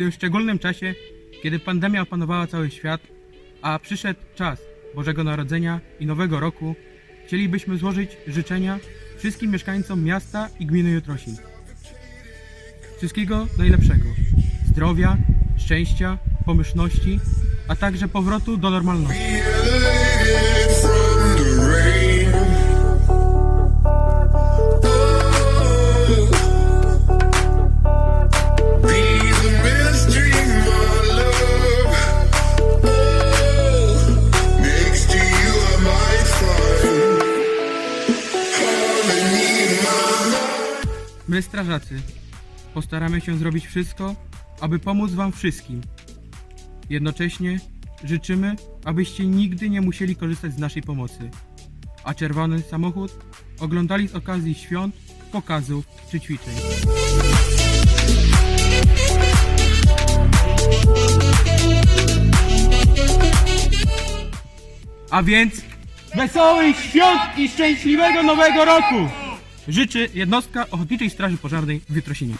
tym szczególnym czasie, kiedy pandemia opanowała cały świat, a przyszedł czas Bożego Narodzenia i Nowego Roku, chcielibyśmy złożyć życzenia wszystkim mieszkańcom miasta i gminy Jutrosin. Wszystkiego najlepszego. Zdrowia, szczęścia, pomyślności, a także powrotu do normalności. My, strażacy, postaramy się zrobić wszystko, aby pomóc Wam wszystkim. Jednocześnie życzymy, abyście nigdy nie musieli korzystać z naszej pomocy, a czerwony samochód oglądali z okazji świąt, pokazów czy ćwiczeń. A więc wesołych świąt i szczęśliwego nowego roku! Życzy jednostka Ochotniczej Straży Pożarnej w Wytrosinie.